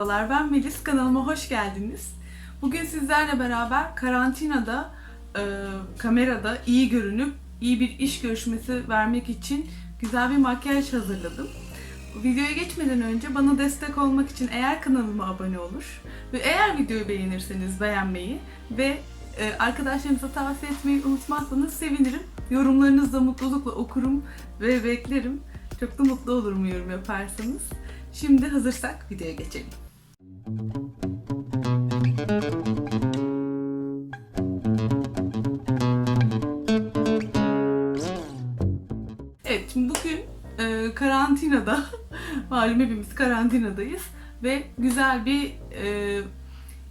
Merhabalar ben Melis kanalıma hoş geldiniz. Bugün sizlerle beraber karantinada e, kamerada iyi görünüp iyi bir iş görüşmesi vermek için güzel bir makyaj hazırladım. Videoya geçmeden önce bana destek olmak için eğer kanalıma abone olur ve eğer videoyu beğenirseniz beğenmeyi ve e, arkadaşlarınıza tavsiye etmeyi unutmazsanız sevinirim. Yorumlarınızı da mutlulukla okurum ve beklerim. Çok da mutlu olurum yorum yaparsanız. Şimdi hazırsak videoya geçelim. Evet, şimdi bugün e, karantinada, malum hepimiz karantinadayız ve güzel bir e,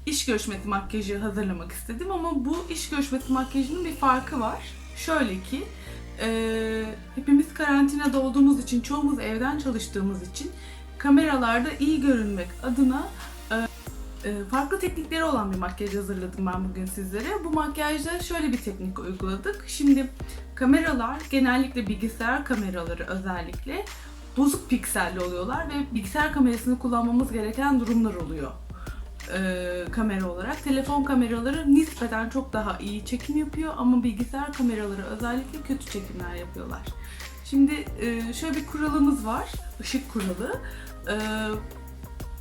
iş görüşmesi makyajı hazırlamak istedim ama bu iş görüşmesi makyajının bir farkı var. Şöyle ki, e, hepimiz karantinada olduğumuz için, çoğumuz evden çalıştığımız için kameralarda iyi görünmek adına farklı teknikleri olan bir makyaj hazırladım ben bugün sizlere. Bu makyajda şöyle bir teknik uyguladık. Şimdi kameralar genellikle bilgisayar kameraları özellikle bozuk pikselli oluyorlar ve bilgisayar kamerasını kullanmamız gereken durumlar oluyor e, kamera olarak. Telefon kameraları nispeten çok daha iyi çekim yapıyor ama bilgisayar kameraları özellikle kötü çekimler yapıyorlar. Şimdi e, şöyle bir kuralımız var, ışık kuralı. E,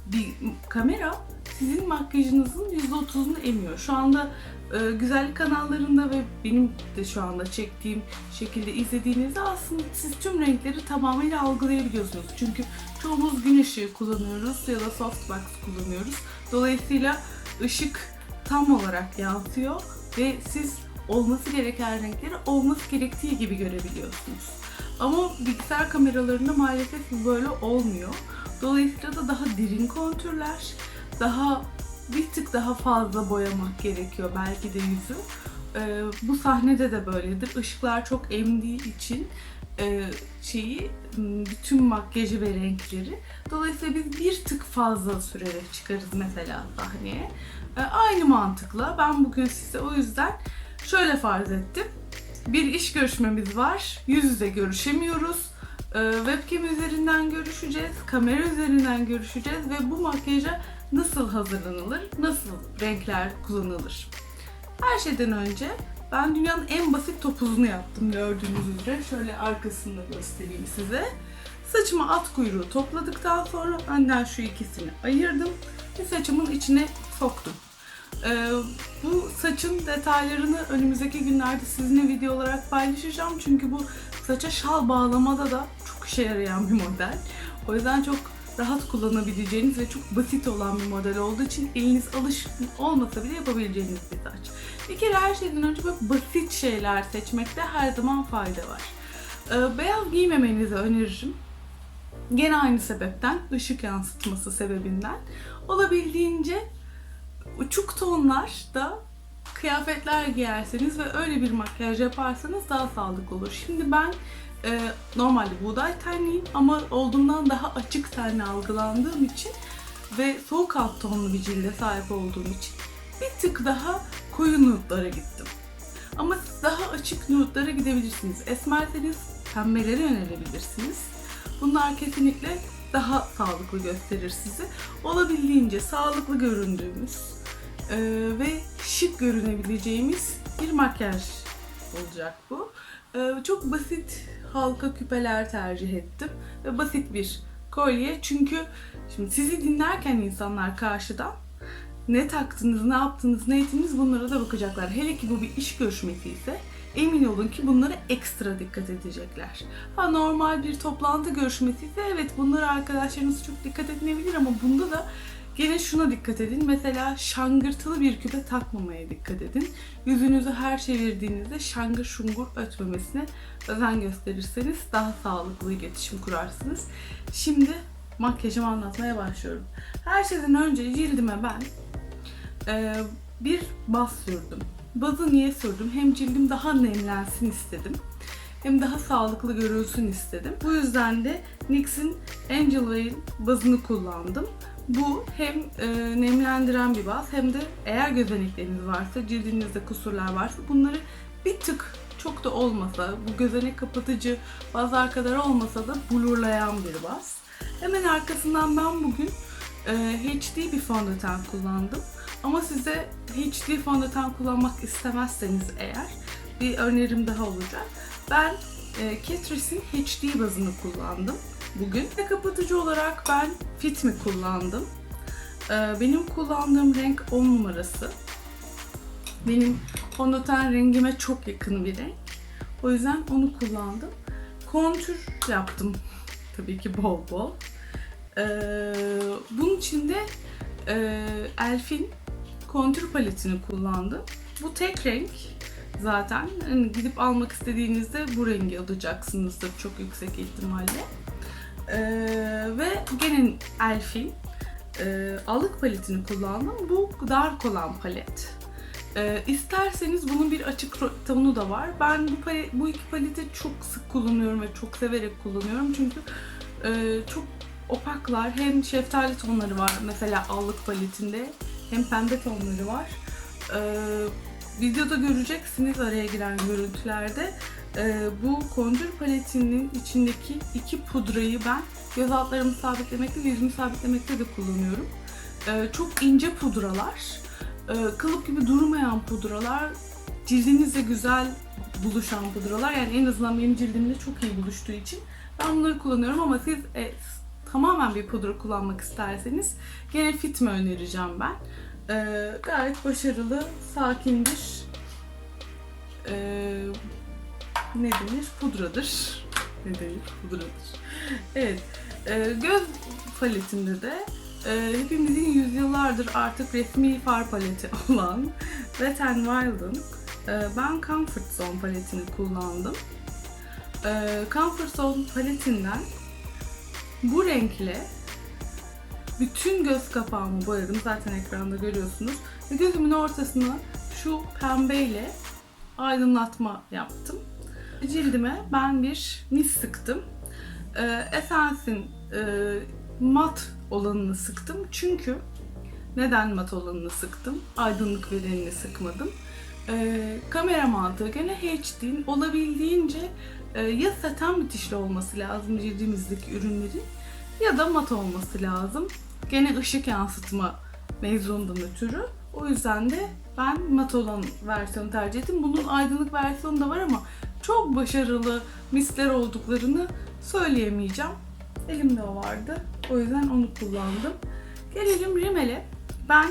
bir kamera sizin makyajınızın %30'unu emiyor. Şu anda e, güzellik kanallarında ve benim de şu anda çektiğim şekilde izlediğinizde aslında siz tüm renkleri tamamıyla algılayabiliyorsunuz. Çünkü çoğumuz gün ışığı kullanıyoruz ya da softbox kullanıyoruz. Dolayısıyla ışık tam olarak yansıyor ve siz olması gereken renkleri olması gerektiği gibi görebiliyorsunuz. Ama bilgisayar kameralarında maalesef bu böyle olmuyor. Dolayısıyla da daha derin kontürler, daha bir tık daha fazla boyamak gerekiyor belki de yüzü. Ee, bu sahnede de böyledir. Işıklar çok emdiği için e, şeyi bütün makyajı ve renkleri. Dolayısıyla biz bir tık fazla sürerek çıkarız mesela sahneye. Ee, aynı mantıkla ben bugün size o yüzden şöyle farz ettim. Bir iş görüşmemiz var. Yüz yüze görüşemiyoruz. Ee, webcam üzerinden görüşeceğiz, kamera üzerinden görüşeceğiz ve bu makyaja nasıl hazırlanılır, nasıl renkler kullanılır. Her şeyden önce ben dünyanın en basit topuzunu yaptım gördüğünüz üzere. Şöyle arkasını da göstereyim size. Saçıma at kuyruğu topladıktan sonra önden şu ikisini ayırdım ve saçımın içine soktum. Ee, bu saçın detaylarını önümüzdeki günlerde sizinle video olarak paylaşacağım. Çünkü bu saça şal bağlamada da çok işe yarayan bir model. O yüzden çok rahat kullanabileceğiniz ve çok basit olan bir model olduğu için eliniz alışık olmasa bile yapabileceğiniz bir saç. Bir kere her şeyden önce böyle basit şeyler seçmekte her zaman fayda var. Ee, beyaz giymemenizi öneririm. Gene aynı sebepten, ışık yansıtması sebebinden. Olabildiğince uçuk tonlarda kıyafetler giyerseniz ve öyle bir makyaj yaparsanız daha sağlıklı olur. Şimdi ben e, normalde buğday tenliyim ama olduğundan daha açık tenli algılandığım için ve soğuk alt tonlu bir cilde sahip olduğum için bir tık daha koyu nude'lara gittim. Ama siz daha açık nude'lara gidebilirsiniz. Esmerseniz pembelere yönelebilirsiniz. Bunlar kesinlikle daha sağlıklı gösterir sizi. Olabildiğince sağlıklı göründüğümüz e, ve şık görünebileceğimiz bir makyaj olacak bu. E, çok basit halka küpeler tercih ettim ve basit bir kolye çünkü şimdi sizi dinlerken insanlar karşıdan ne taktınız, ne yaptınız, ne ettiniz bunlara da bakacaklar. Hele ki bu bir iş görüşmesi ise emin olun ki bunlara ekstra dikkat edecekler. Ha normal bir toplantı görüşmesi ise evet bunlara arkadaşlarınız çok dikkat etmeyebilir ama bunda da Gene şuna dikkat edin. Mesela şangırtılı bir küpe takmamaya dikkat edin. Yüzünüzü her çevirdiğinizde şangır şungur ötmemesine özen gösterirseniz daha sağlıklı iletişim kurarsınız. Şimdi makyajımı anlatmaya başlıyorum. Her şeyden önce cildime ben e, bir baz sürdüm. Bazı niye sürdüm? Hem cildim daha nemlensin istedim. Hem daha sağlıklı görülsün istedim. Bu yüzden de NYX'in Angel Veil bazını kullandım. Bu hem e, nemlendiren bir baz hem de eğer gözenekleriniz varsa, cildinizde kusurlar varsa bunları bir tık çok da olmasa, bu gözenek kapatıcı bazlar kadar olmasa da blurlayan bir baz. Hemen arkasından ben bugün e, HD bir fondöten kullandım. Ama size HD fondöten kullanmak istemezseniz eğer bir önerim daha olacak. Ben e, Catrice'in HD bazını kullandım bugün. Ve kapatıcı olarak ben Fit Me kullandım. E, benim kullandığım renk 10 numarası. Benim fondöten rengime çok yakın bir renk. O yüzden onu kullandım. Kontür yaptım tabii ki bol bol. Ee, bunun için de e, Elf'in kontür paletini kullandım. Bu tek renk zaten. Hani gidip almak istediğinizde bu rengi alacaksınızdır çok yüksek ihtimalle. Ee, ve gene Elf'in e, alık paletini kullandım. Bu dark olan palet. Ee, isterseniz bunun bir açık tonu da var. Ben bu palet, bu iki paleti çok sık kullanıyorum ve çok severek kullanıyorum çünkü e, çok opaklar. Hem şeftali tonları var mesela allık paletinde hem pembe tonları var. Ee, videoda göreceksiniz araya giren görüntülerde. Ee, bu kondür paletinin içindeki iki pudrayı ben göz altlarımı sabitlemekte ve yüzümü sabitlemekte de kullanıyorum. Ee, çok ince pudralar. Ee, kalıp gibi durmayan pudralar. Cildinizle güzel buluşan pudralar. Yani en azından benim cildimle çok iyi buluştuğu için ben bunları kullanıyorum ama siz e, tamamen bir pudra kullanmak isterseniz gene Fitme önereceğim ben. Ee, gayet başarılı, sakin bir ee, ne denir? Pudradır. Ne denir? Pudradır. Evet. Ee, göz paletinde de e, hepimizin yüzyıllardır artık resmi far paleti olan Wet n Wild'ın e, ben Comfort Zone paletini kullandım. E, Comfort Zone paletinden bu renkle bütün göz kapağımı boyadım. Zaten ekranda görüyorsunuz. Ve gözümün ortasına şu pembeyle aydınlatma yaptım. Cildime ben bir mis sıktım. Ee, Essence'in e, mat olanını sıktım. Çünkü neden mat olanını sıktım? Aydınlık verenini sıkmadım. Ee, kamera mantığı gene HD'in olabildiğince e, ya saten bitişli olması lazım cildimizdeki ürünlerin ya da mat olması lazım. Gene ışık yansıtma mevzundan ötürü. O yüzden de ben mat olan versiyonu tercih ettim. Bunun aydınlık versiyonu da var ama çok başarılı misler olduklarını söyleyemeyeceğim. Elimde o vardı. O yüzden onu kullandım. Gelelim rimele. Ben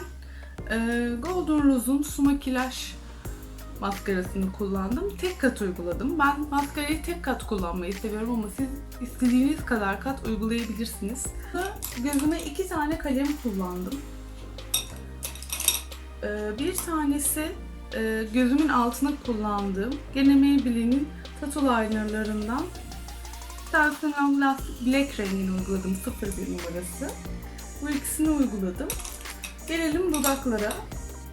e, Golden Rose'un su makyaj maskarasını kullandım. Tek kat uyguladım. Ben maskarayı tek kat kullanmayı seviyorum ama siz istediğiniz kadar kat uygulayabilirsiniz. Gözüme iki tane kalem kullandım. Ee, bir tanesi e, gözümün altına kullandığım gene Maybelline'in Tattoo Liner'larından Sensational Black rengini uyguladım 01 numarası. Bu ikisini uyguladım. Gelelim dudaklara.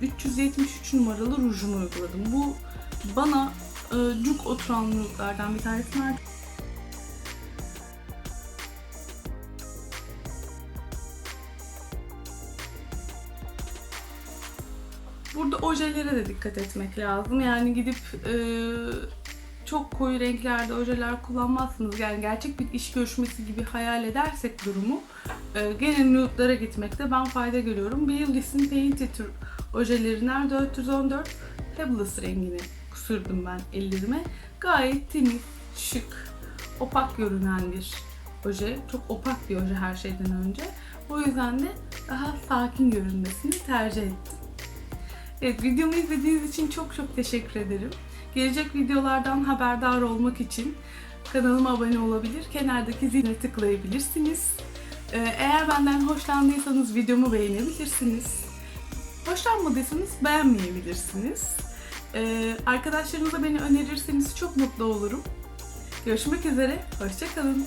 373 numaralı rujumu uyguladım. Bu bana e, cuk oturan nurlardan bir tanesi. Burada ojelere de dikkat etmek lazım. Yani gidip e, çok koyu renklerde ojeler kullanmazsınız. Yani gerçek bir iş görüşmesi gibi hayal edersek durumu e, gene nude'lara gitmekte ben fayda görüyorum. Baileys'in Painted ojelerinden 414 Pebbles rengini sürdüm ben ellerime. Gayet temiz, şık, opak görünen bir oje. Çok opak bir oje her şeyden önce. O yüzden de daha sakin görünmesini tercih ettim. Evet, videomu izlediğiniz için çok çok teşekkür ederim. Gelecek videolardan haberdar olmak için kanalıma abone olabilir, kenardaki zile tıklayabilirsiniz. Ee, Eğer benden hoşlandıysanız videomu beğenebilirsiniz. Hoşlanmadıysanız beğenmeyebilirsiniz. Ee, Arkadaşlarınıza beni önerirseniz çok mutlu olurum. Görüşmek üzere, hoşçakalın.